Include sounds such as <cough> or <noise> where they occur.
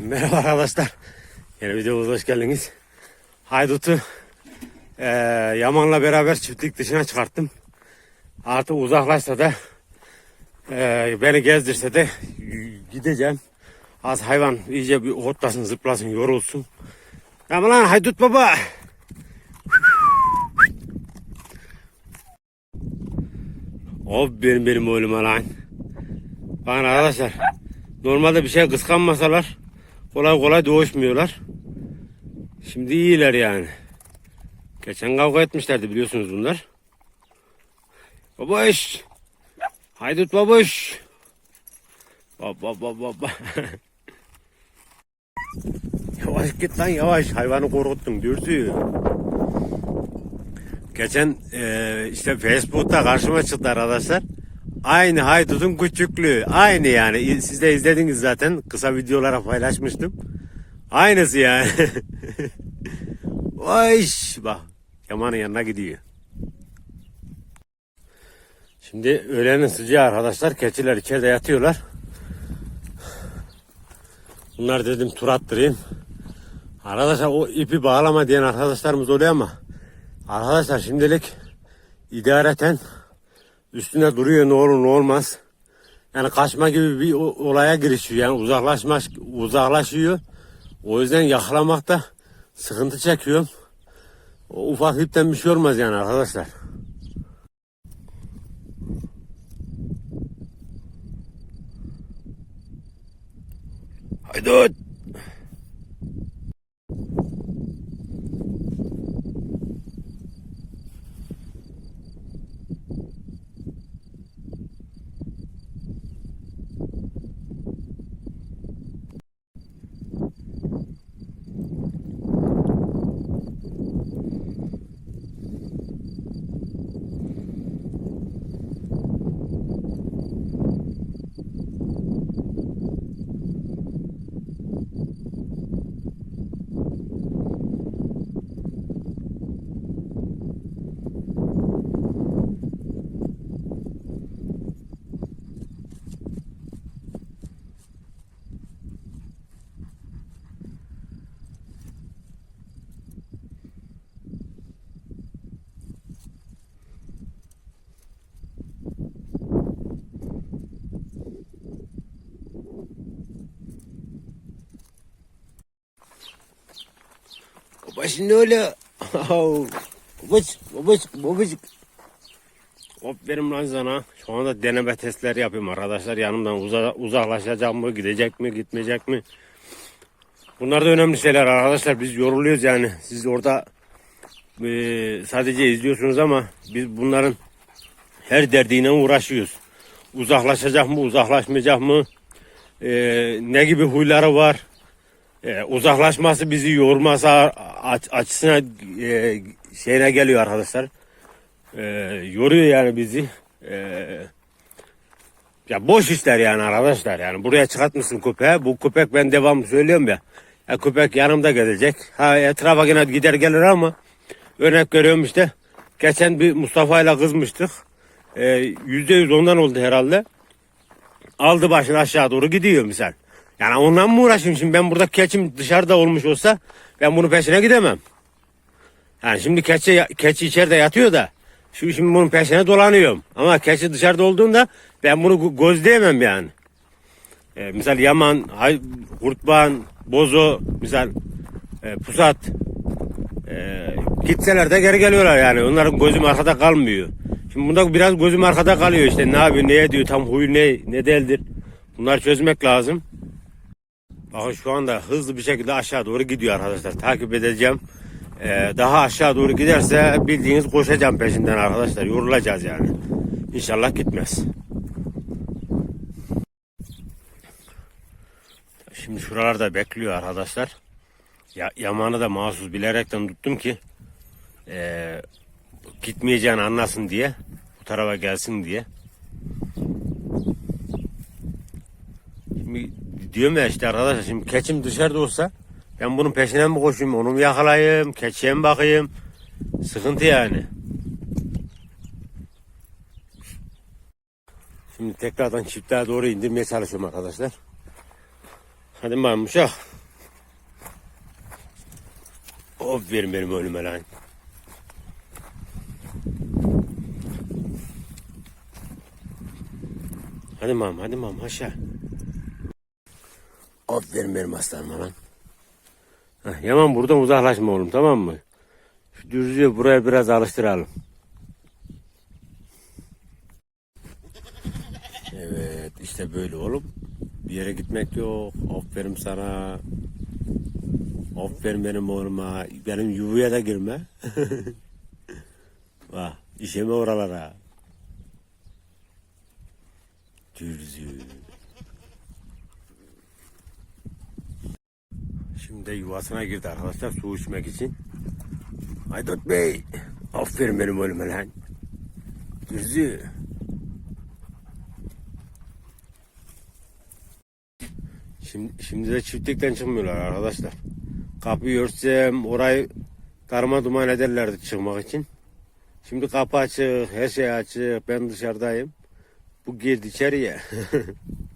Merhaba arkadaşlar. Yeni videomuza hoş geldiniz. Haydut'u eee Yaman'la beraber çiftlik dışına çıkarttım. Artık uzaklaşsa da eee, beni gezdirse de gideceğim. Az hayvan iyice bir hotlasın, zıplasın, yorulsun. Ama lan Haydut baba. Of benim benim oğluma lan. Bakın arkadaşlar. Normalde bir şey kıskanmasalar kolay kolay doğuşmuyorlar. Şimdi iyiler yani. Geçen kavga etmişlerdi biliyorsunuz bunlar. Babuş. Haydut babuş. Baba baba baba. <laughs> yavaş git lan yavaş. Hayvanı korkuttun dürsü. Geçen eee, işte Facebook'ta karşıma çıktı arkadaşlar. Aynı haydutun küçüklüğü. Aynı yani. Siz de izlediniz zaten. Kısa videolara paylaşmıştım. Aynısı yani. <laughs> Vay bak. Yaman'ın yanına gidiyor. Şimdi öğlenin sıcağı arkadaşlar. Keçiler içeride yatıyorlar. Bunlar dedim tur attırayım. Arkadaşlar o ipi bağlama diyen arkadaşlarımız oluyor ama arkadaşlar şimdilik idareten üstüne duruyor ne olur ne olmaz. Yani kaçma gibi bir olaya girişiyor. Yani uzaklaşma, uzaklaşıyor. O yüzden yakalamakta sıkıntı çekiyorum. O ufak ipten bir şey olmaz yani arkadaşlar. Haydi. Baba şimdi öyle. Babuş, babuş, babuş. Hop benim lan sana. Şu anda deneme testleri yapıyorum arkadaşlar. Yanımdan uza, uzaklaşacak mı, gidecek mi, gitmeyecek mi? Bunlar da önemli şeyler arkadaşlar. Biz yoruluyoruz yani. Siz orada eee, sadece izliyorsunuz ama biz bunların her derdiyle uğraşıyoruz. Uzaklaşacak mı, uzaklaşmayacak mı? Eee, ne gibi huyları var? Ee, uzaklaşması bizi yorması aç, açısına e, şeyine geliyor arkadaşlar. Ee, yoruyor yani bizi. Ee, ya boş işler yani arkadaşlar yani buraya çıkartmışsın köpeği. Bu köpek ben devamlı söylüyorum ya. ya köpek yanımda gelecek. Ha etrafa yine gider gelir ama örnek görüyorum işte. Geçen bir Mustafa ile kızmıştık. Ee, Yüzde yüz ondan oldu herhalde. Aldı başını aşağı doğru gidiyor misal. Yani ondan mı uğraşayım şimdi ben burada keçim dışarıda olmuş olsa ben bunun peşine gidemem. Yani şimdi keçi, keçi içeride yatıyor da şimdi, şimdi bunun peşine dolanıyorum. Ama keçi dışarıda olduğunda ben bunu gö- gözleyemem yani. Ee, misal yaman, hay, kurtban, bozo, misal e, pusat e, gitseler de geri geliyorlar yani. Onların gözüm arkada kalmıyor. Şimdi bunda biraz gözüm arkada kalıyor işte ne yapıyor, ne ediyor, tam huyu ne, ne değildir. Bunları çözmek lazım. Bakın şu anda hızlı bir şekilde aşağı doğru gidiyor arkadaşlar. Takip edeceğim. Ee, daha aşağı doğru giderse bildiğiniz koşacağım peşinden arkadaşlar. Yorulacağız yani. İnşallah gitmez. Şimdi şuralarda bekliyor arkadaşlar. Ya, yamanı da mahsus bilerekten tuttum ki ee, gitmeyeceğini anlasın diye. Bu tarafa gelsin diye. Şimdi diyorum ya işte arkadaşlar şimdi keçim dışarıda olsa ben bunun peşine mi koşayım onu mu yakalayayım keçiye mi bakayım sıkıntı yani. Şimdi tekrardan çiftliğe doğru indirmeye çalışıyorum arkadaşlar. Hadi bakalım uşak. Of verin benim önüme lan. Hadi mam, hadi mam aşağı. Aferin benim aslanıma lan. Heh, Yaman buradan uzaklaşma oğlum tamam mı? Şu dürzüyü buraya biraz alıştıralım. Evet işte böyle oğlum. Bir yere gitmek yok. Aferin sana. Aferin benim oğluma. Benim yuvaya da girme. <laughs> Bak işeme oralara. Dürzü. Şimdi yuvasına girdi arkadaşlar su içmek için. Aydot Bey. Aferin benim oğluma lan. Dürzü. Şimdi, şimdi de çiftlikten çıkmıyorlar arkadaşlar. Kapıyı örtsem orayı darma duman ederlerdi çıkmak için. Şimdi kapı açık, her şey açık, ben dışarıdayım. Bu girdi içeriye. <laughs>